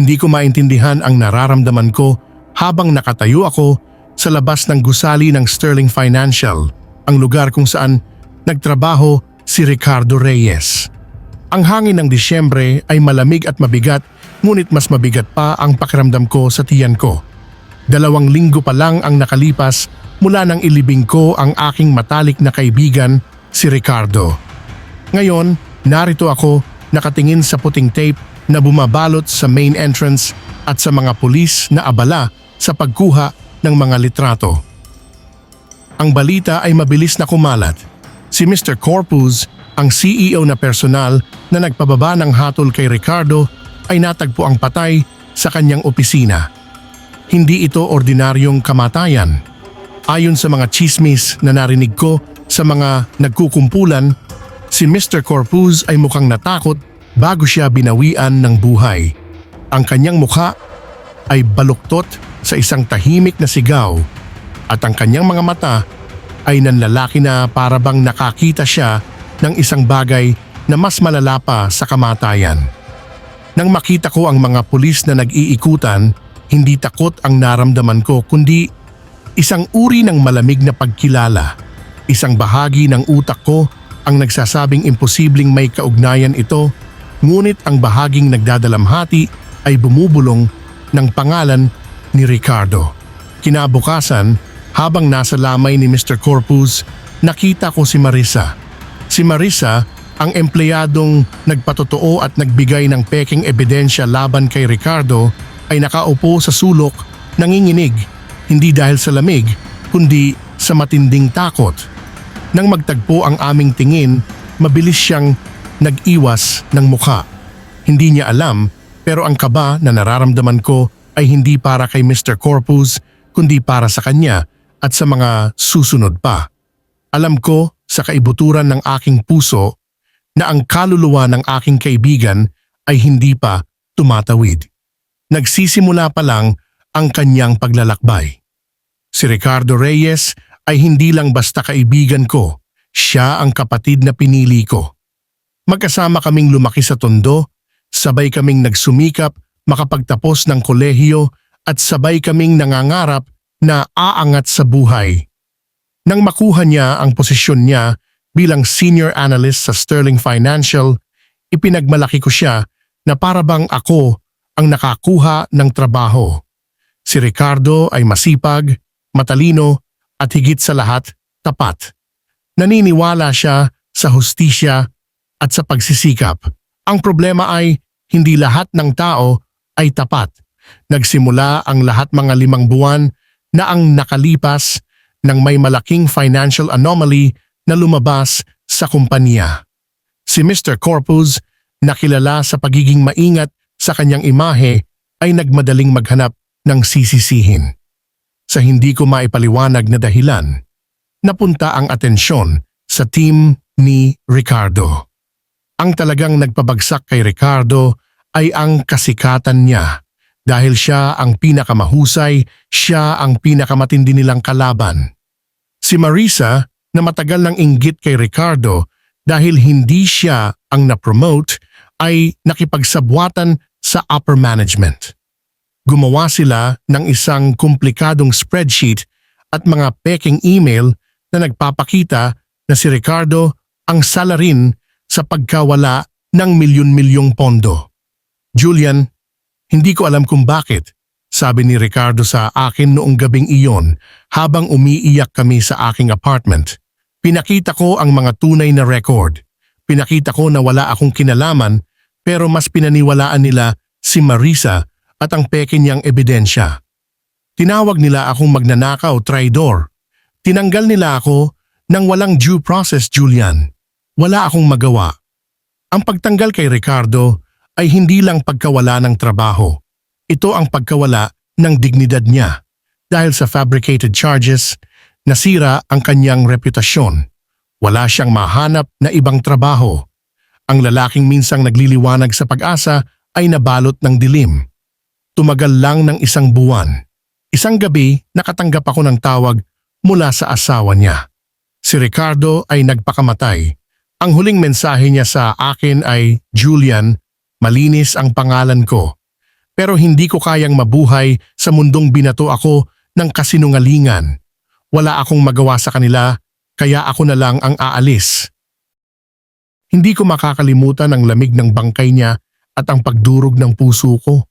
Hindi ko maintindihan ang nararamdaman ko habang nakatayo ako sa labas ng gusali ng Sterling Financial, ang lugar kung saan nagtrabaho si Ricardo Reyes. Ang hangin ng Disyembre ay malamig at mabigat ngunit mas mabigat pa ang pakiramdam ko sa tiyan ko. Dalawang linggo pa lang ang nakalipas mula nang ilibing ko ang aking matalik na kaibigan, si Ricardo. Ngayon, narito ako nakatingin sa puting tape na bumabalot sa main entrance at sa mga pulis na abala sa pagkuha ng mga litrato. Ang balita ay mabilis na kumalat. Si Mr. Corpus, ang CEO na personal na nagpababa ng hatol kay Ricardo ay natagpo ang patay sa kanyang opisina. Hindi ito ordinaryong kamatayan. Ayon sa mga chismis na narinig ko sa mga nagkukumpulan, si Mr. Corpus ay mukhang natakot bago siya binawian ng buhay. Ang kanyang mukha ay baluktot sa isang tahimik na sigaw at ang kanyang mga mata ay nanlalaki na parabang nakakita siya ng isang bagay na mas malala pa sa kamatayan. Nang makita ko ang mga pulis na nag-iikutan, hindi takot ang naramdaman ko kundi isang uri ng malamig na pagkilala. Isang bahagi ng utak ko ang nagsasabing imposibleng may kaugnayan ito, ngunit ang bahaging nagdadalamhati ay bumubulong ng pangalan ni Ricardo. Kinabukasan, habang nasa lamay ni Mr. Corpus, nakita ko si Marisa. Si Marisa, ang empleyadong nagpatotoo at nagbigay ng peking ebidensya laban kay Ricardo, ay nakaupo sa sulok, nanginginig, hindi dahil sa lamig, kundi sa matinding takot. Nang magtagpo ang aming tingin, mabilis siyang nag-iwas ng mukha. Hindi niya alam pero ang kaba na nararamdaman ko ay hindi para kay Mr. Corpus kundi para sa kanya at sa mga susunod pa. Alam ko sa kaibuturan ng aking puso na ang kaluluwa ng aking kaibigan ay hindi pa tumatawid. Nagsisimula pa lang ang kanyang paglalakbay. Si Ricardo Reyes ay hindi lang basta kaibigan ko, siya ang kapatid na pinili ko. Magkasama kaming lumaki sa tondo, sabay kaming nagsumikap makapagtapos ng kolehiyo at sabay kaming nangangarap na aangat sa buhay. Nang makuha niya ang posisyon niya bilang senior analyst sa Sterling Financial, ipinagmalaki ko siya na parabang ako ang nakakuha ng trabaho. Si Ricardo ay masipag, matalino at higit sa lahat tapat. Naniniwala siya sa hustisya at sa pagsisikap. Ang problema ay hindi lahat ng tao ay tapat. Nagsimula ang lahat mga limang buwan na ang nakalipas ng may malaking financial anomaly na lumabas sa kumpanya. Si Mr. Corpus, nakilala sa pagiging maingat sa kanyang imahe, ay nagmadaling maghanap ng sisisihin. Sa hindi ko maipaliwanag na dahilan, napunta ang atensyon sa team ni Ricardo. Ang talagang nagpabagsak kay Ricardo ay ang kasikatan niya dahil siya ang pinakamahusay, siya ang pinakamatindi nilang kalaban. Si Marisa na matagal nang inggit kay Ricardo dahil hindi siya ang na-promote ay nakipagsabwatan sa upper management. Gumawa sila ng isang komplikadong spreadsheet at mga peking email na nagpapakita na si Ricardo ang salarin sa pagkawala ng milyon-milyong pondo. Julian, hindi ko alam kung bakit, sabi ni Ricardo sa akin noong gabing iyon habang umiiyak kami sa aking apartment. Pinakita ko ang mga tunay na record. Pinakita ko na wala akong kinalaman pero mas pinaniwalaan nila si Marisa at ang peke niyang ebidensya. Tinawag nila akong magnanakaw, traidor. Tinanggal nila ako nang walang due process, Julian. Wala akong magawa. Ang pagtanggal kay Ricardo ay hindi lang pagkawala ng trabaho. Ito ang pagkawala ng dignidad niya. Dahil sa fabricated charges, nasira ang kanyang reputasyon. Wala siyang mahanap na ibang trabaho. Ang lalaking minsang nagliliwanag sa pag-asa ay nabalot ng dilim. Tumagal lang ng isang buwan. Isang gabi, nakatanggap ako ng tawag mula sa asawa niya. Si Ricardo ay nagpakamatay. Ang huling mensahe niya sa akin ay, Julian, malinis ang pangalan ko. Pero hindi ko kayang mabuhay sa mundong binato ako ng kasinungalingan. Wala akong magawa sa kanila, kaya ako na lang ang aalis. Hindi ko makakalimutan ang lamig ng bangkay niya at ang pagdurog ng puso ko.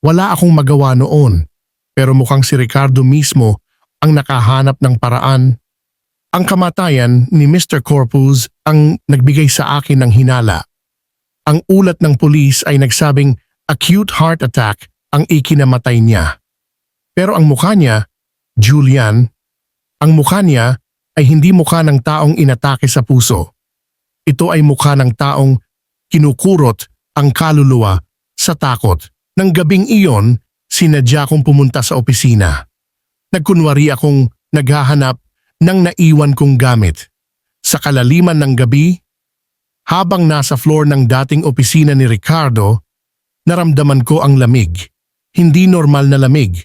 Wala akong magawa noon, pero mukhang si Ricardo mismo ang nakahanap ng paraan. Ang kamatayan ni Mr. Corpus ang nagbigay sa akin ng hinala. Ang ulat ng pulis ay nagsabing acute heart attack ang ikinamatay niya. Pero ang mukha niya, Julian, ang mukha niya ay hindi mukha ng taong inatake sa puso. Ito ay mukha ng taong kinukurot ang kaluluwa sa takot. Nang gabing iyon, sinadya kong pumunta sa opisina. Nagkunwari akong naghahanap ng naiwan kong gamit. Sa kalaliman ng gabi, habang nasa floor ng dating opisina ni Ricardo, naramdaman ko ang lamig. Hindi normal na lamig.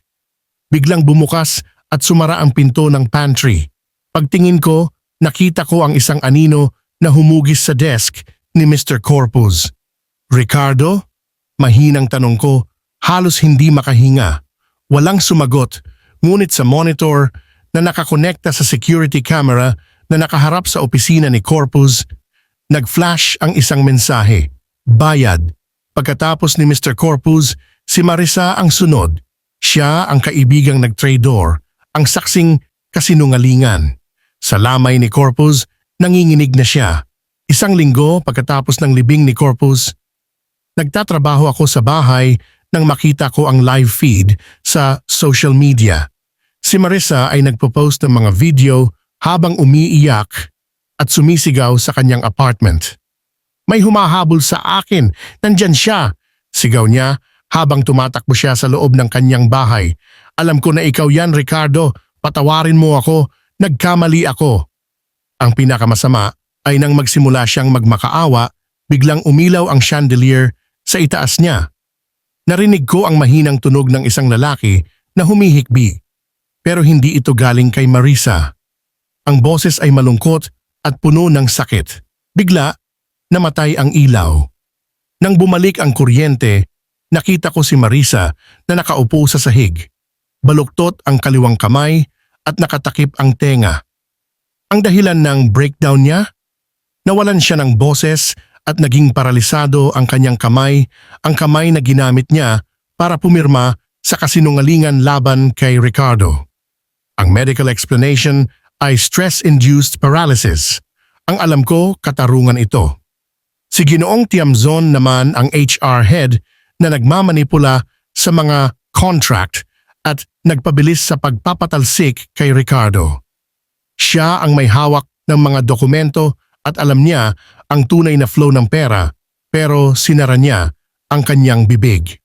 Biglang bumukas at sumara ang pinto ng pantry. Pagtingin ko, nakita ko ang isang anino na humugis sa desk ni Mr. Corpus. Ricardo? Mahinang tanong ko, halos hindi makahinga. Walang sumagot, ngunit sa monitor na nakakonekta sa security camera na nakaharap sa opisina ni Corpus, nag-flash ang isang mensahe, bayad. Pagkatapos ni Mr. Corpus, si Marisa ang sunod. Siya ang kaibigang nag-trador, ang saksing kasinungalingan. Sa lamay ni Corpus, nanginginig na siya. Isang linggo pagkatapos ng libing ni Corpus, nagtatrabaho ako sa bahay nang makita ko ang live feed sa social media. Si Marissa ay nagpo-post ng mga video habang umiiyak at sumisigaw sa kanyang apartment. May humahabol sa akin, nandyan siya. Sigaw niya habang tumatakbo siya sa loob ng kanyang bahay. Alam ko na ikaw yan, Ricardo. Patawarin mo ako. Nagkamali ako. Ang pinakamasama ay nang magsimula siyang magmakaawa, biglang umilaw ang chandelier sa itaas niya. Narinig ko ang mahinang tunog ng isang lalaki na humihikbi. Pero hindi ito galing kay Marisa. Ang boses ay malungkot at puno ng sakit. Bigla, namatay ang ilaw. Nang bumalik ang kuryente, nakita ko si Marisa na nakaupo sa sahig. Baluktot ang kaliwang kamay at nakatakip ang tenga. Ang dahilan ng breakdown niya? Nawalan siya ng boses at naging paralisado ang kanyang kamay, ang kamay na ginamit niya para pumirma sa kasinungalingan laban kay Ricardo. Ang medical explanation ay stress-induced paralysis. Ang alam ko, katarungan ito. Si Ginoong Tiamzon naman ang HR head na nagmamanipula sa mga contract at nagpabilis sa pagpapatalsik kay Ricardo. Siya ang may hawak ng mga dokumento at alam niya ang tunay na flow ng pera pero sinara niya ang kanyang bibig.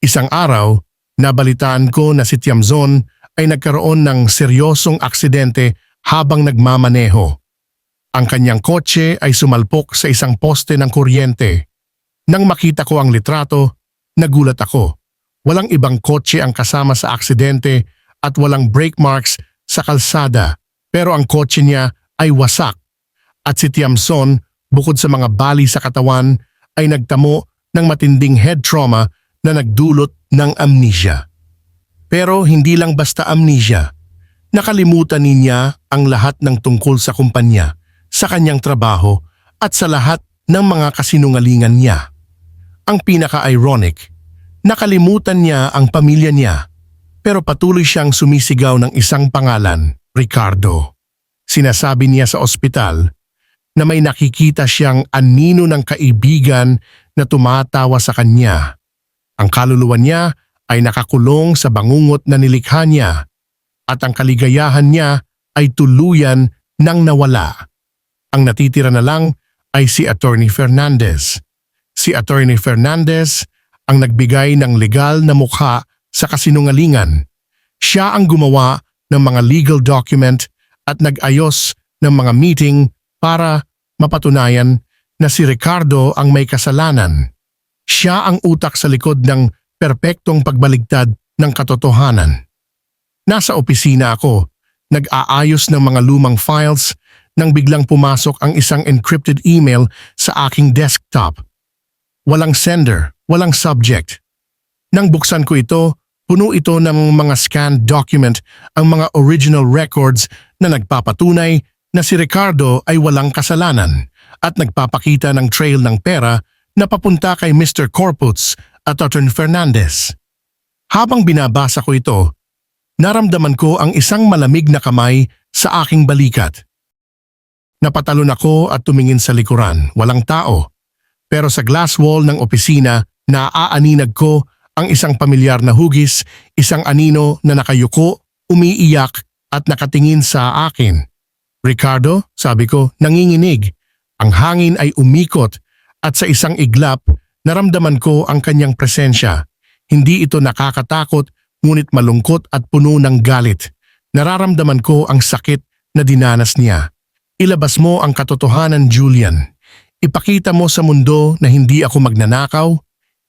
Isang araw, nabalitaan ko na si Tiamzon ay nagkaroon ng seryosong aksidente habang nagmamaneho. Ang kanyang kotse ay sumalpok sa isang poste ng kuryente. Nang makita ko ang litrato, nagulat ako. Walang ibang kotse ang kasama sa aksidente at walang brake marks sa kalsada pero ang kotse niya ay wasak at si Tiamson bukod sa mga bali sa katawan ay nagtamo ng matinding head trauma na nagdulot ng amnesia. Pero hindi lang basta amnesia. Nakalimutan niya ang lahat ng tungkol sa kumpanya, sa kanyang trabaho at sa lahat ng mga kasinungalingan niya. Ang pinaka-ironic, nakalimutan niya ang pamilya niya pero patuloy siyang sumisigaw ng isang pangalan, Ricardo. Sinasabi niya sa ospital na may nakikita siyang anino ng kaibigan na tumatawa sa kanya. Ang kaluluwa niya ay nakakulong sa bangungot na nilikha niya at ang kaligayahan niya ay tuluyan nang nawala. Ang natitira na lang ay si Attorney Fernandez. Si Attorney Fernandez ang nagbigay ng legal na mukha sa kasinungalingan. Siya ang gumawa ng mga legal document at nag-ayos ng mga meeting para mapatunayan na si Ricardo ang may kasalanan. Siya ang utak sa likod ng perpektong pagbaligtad ng katotohanan. Nasa opisina ako, nag-aayos ng mga lumang files nang biglang pumasok ang isang encrypted email sa aking desktop. Walang sender, walang subject. Nang buksan ko ito, puno ito ng mga scanned document ang mga original records na nagpapatunay na si Ricardo ay walang kasalanan at nagpapakita ng trail ng pera na papunta kay Mr. Corputz at Attorney Fernandez. Habang binabasa ko ito, naramdaman ko ang isang malamig na kamay sa aking balikat. Napatalon ako at tumingin sa likuran, walang tao. Pero sa glass wall ng opisina, naaaninag ko ang isang pamilyar na hugis, isang anino na nakayuko, umiiyak at nakatingin sa akin. Ricardo, sabi ko, nanginginig. Ang hangin ay umikot at sa isang iglap, naramdaman ko ang kanyang presensya. Hindi ito nakakatakot, ngunit malungkot at puno ng galit. Nararamdaman ko ang sakit na dinanas niya. Ilabas mo ang katotohanan, Julian. Ipakita mo sa mundo na hindi ako magnanakaw,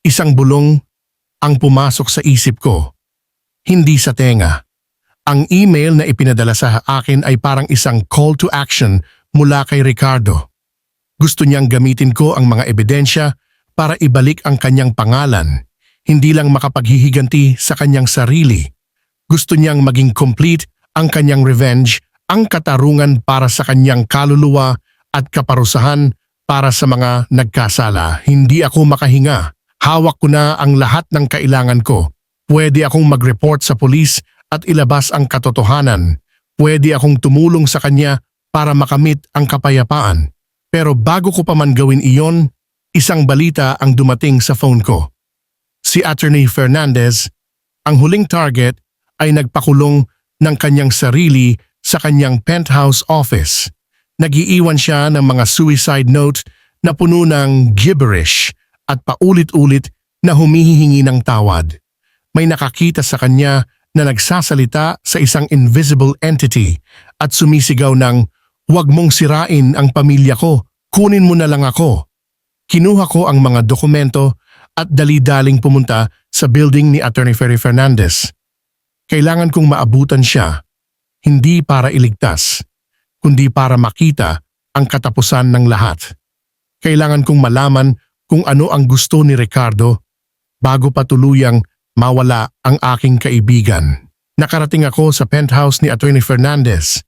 isang bulong ang pumasok sa isip ko. Hindi sa tenga. Ang email na ipinadala sa akin ay parang isang call to action mula kay Ricardo. Gusto niyang gamitin ko ang mga ebidensya para ibalik ang kanyang pangalan, hindi lang makapaghihiganti sa kanyang sarili. Gusto niyang maging complete ang kanyang revenge, ang katarungan para sa kanyang kaluluwa at kaparusahan para sa mga nagkasala. Hindi ako makahinga. Hawak ko na ang lahat ng kailangan ko. Pwede akong mag-report sa pulis at ilabas ang katotohanan. Pwede akong tumulong sa kanya para makamit ang kapayapaan. Pero bago ko pa man gawin iyon, isang balita ang dumating sa phone ko. Si Attorney Fernandez, ang huling target ay nagpakulong ng kanyang sarili sa kanyang penthouse office. Nagiiwan siya ng mga suicide note na puno ng gibberish at paulit-ulit na humihingi ng tawad. May nakakita sa kanya na nagsasalita sa isang invisible entity at sumisigaw ng, Huwag mong sirain ang pamilya ko, kunin mo na lang ako. Kinuha ko ang mga dokumento at dali-daling pumunta sa building ni Attorney Ferry Fernandez. Kailangan kong maabutan siya, hindi para iligtas, kundi para makita ang katapusan ng lahat. Kailangan kong malaman kung ano ang gusto ni Ricardo bago pa tuluyang mawala ang aking kaibigan. Nakarating ako sa penthouse ni Attorney Fernandez.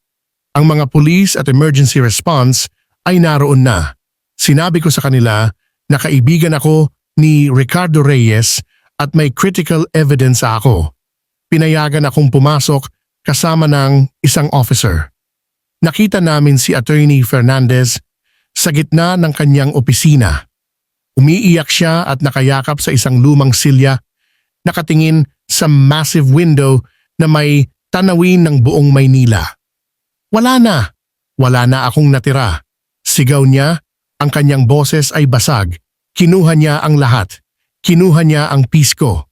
Ang mga police at emergency response ay naroon na. Sinabi ko sa kanila na kaibigan ako ni Ricardo Reyes at may critical evidence ako. Pinayagan akong pumasok kasama ng isang officer. Nakita namin si Attorney Fernandez sa gitna ng kanyang opisina. Umiiyak siya at nakayakap sa isang lumang silya, nakatingin sa massive window na may tanawin ng buong Maynila. Wala na. Wala na akong natira. Sigaw niya, ang kanyang boses ay basag. Kinuha niya ang lahat. Kinuha niya ang peace ko.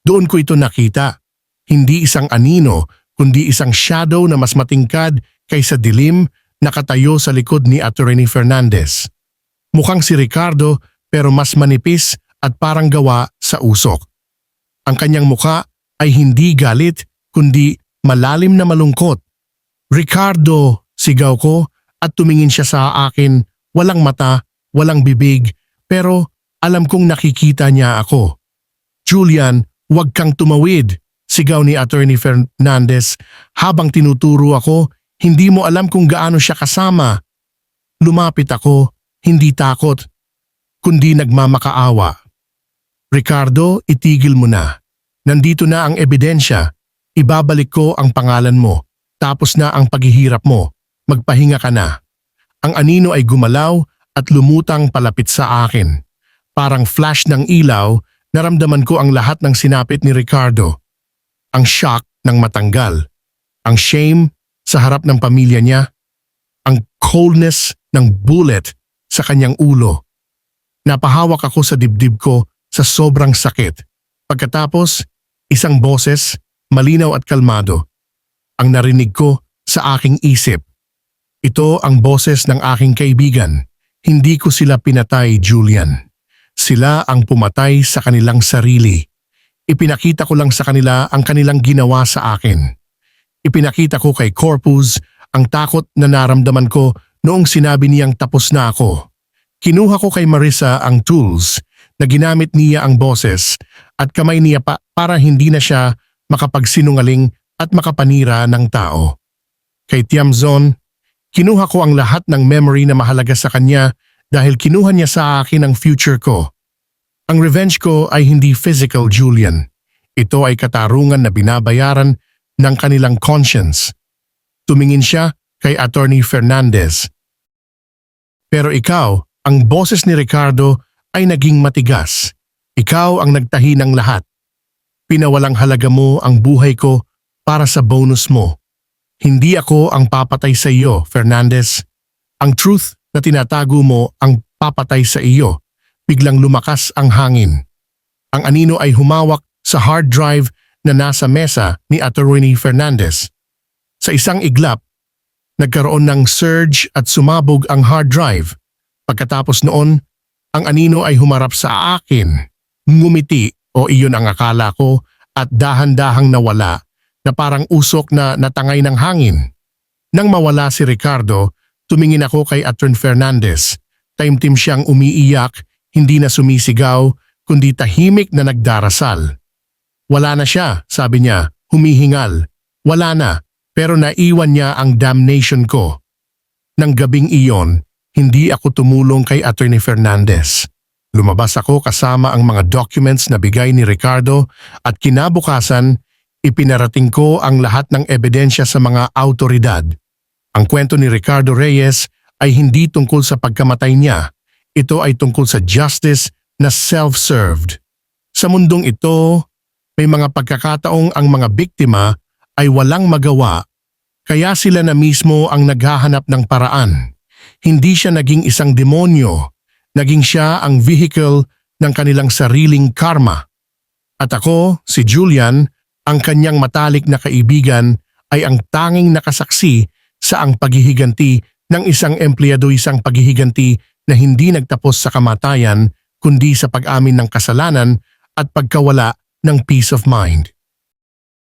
Doon ko ito nakita. Hindi isang anino, kundi isang shadow na mas matingkad kaysa dilim nakatayo sa likod ni Attorney Fernandez. Mukhang si Ricardo pero mas manipis at parang gawa sa usok. Ang kanyang muka ay hindi galit kundi malalim na malungkot. Ricardo, sigaw ko at tumingin siya sa akin, walang mata, walang bibig, pero alam kong nakikita niya ako. Julian, huwag kang tumawid, sigaw ni Attorney Fernandez habang tinuturo ako, hindi mo alam kung gaano siya kasama. Lumapit ako, hindi takot, kundi nagmamakaawa. Ricardo, itigil mo na. Nandito na ang ebidensya. Ibabalik ko ang pangalan mo. Tapos na ang paghihirap mo. Magpahinga ka na. Ang anino ay gumalaw at lumutang palapit sa akin. Parang flash ng ilaw, naramdaman ko ang lahat ng sinapit ni Ricardo. Ang shock ng matanggal. Ang shame sa harap ng pamilya niya. Ang coldness ng bullet sa kanyang ulo. Napahawak ako sa dibdib ko sa sobrang sakit. Pagkatapos, isang boses, malinaw at kalmado, ang narinig ko sa aking isip. Ito ang boses ng aking kaibigan. Hindi ko sila pinatay, Julian. Sila ang pumatay sa kanilang sarili. Ipinakita ko lang sa kanila ang kanilang ginawa sa akin. Ipinakita ko kay Corpus ang takot na naramdaman ko noong sinabi niyang tapos na ako. Kinuha ko kay Marissa ang tools, na ginamit niya ang boses at kamay niya pa para hindi na siya makapagsinungaling at makapanira ng tao. Kay Tiamzon, kinuha ko ang lahat ng memory na mahalaga sa kanya dahil kinuha niya sa akin ang future ko. Ang revenge ko ay hindi physical, Julian. Ito ay katarungan na binabayaran ng kanilang conscience. Tumingin siya kay Attorney Fernandez. Pero ikaw, ang boses ni Ricardo ay naging matigas. Ikaw ang nagtahi ng lahat. Pinawalang halaga mo ang buhay ko para sa bonus mo. Hindi ako ang papatay sa iyo, Fernandez. Ang truth na tinatago mo ang papatay sa iyo. Biglang lumakas ang hangin. Ang anino ay humawak sa hard drive na nasa mesa ni Attorney Fernandez. Sa isang iglap, nagkaroon ng surge at sumabog ang hard drive. Pagkatapos noon, ang anino ay humarap sa akin. Ngumiti o iyon ang akala ko at dahan-dahang nawala na parang usok na natangay ng hangin. Nang mawala si Ricardo, tumingin ako kay Atron Fernandez. Taimtim siyang umiiyak, hindi na sumisigaw, kundi tahimik na nagdarasal. Wala na siya, sabi niya, humihingal. Wala na, pero naiwan niya ang damnation ko. Nang gabing iyon, hindi ako tumulong kay Attorney Fernandez. Lumabas ako kasama ang mga documents na bigay ni Ricardo at kinabukasan, ipinarating ko ang lahat ng ebidensya sa mga autoridad. Ang kwento ni Ricardo Reyes ay hindi tungkol sa pagkamatay niya. Ito ay tungkol sa justice na self-served. Sa mundong ito, may mga pagkakataong ang mga biktima ay walang magawa kaya sila na mismo ang naghahanap ng paraan. Hindi siya naging isang demonyo, naging siya ang vehicle ng kanilang sariling karma. At ako, si Julian, ang kanyang matalik na kaibigan ay ang tanging nakasaksi sa ang paghihiganti ng isang empleyado isang paghihiganti na hindi nagtapos sa kamatayan kundi sa pag-amin ng kasalanan at pagkawala ng peace of mind.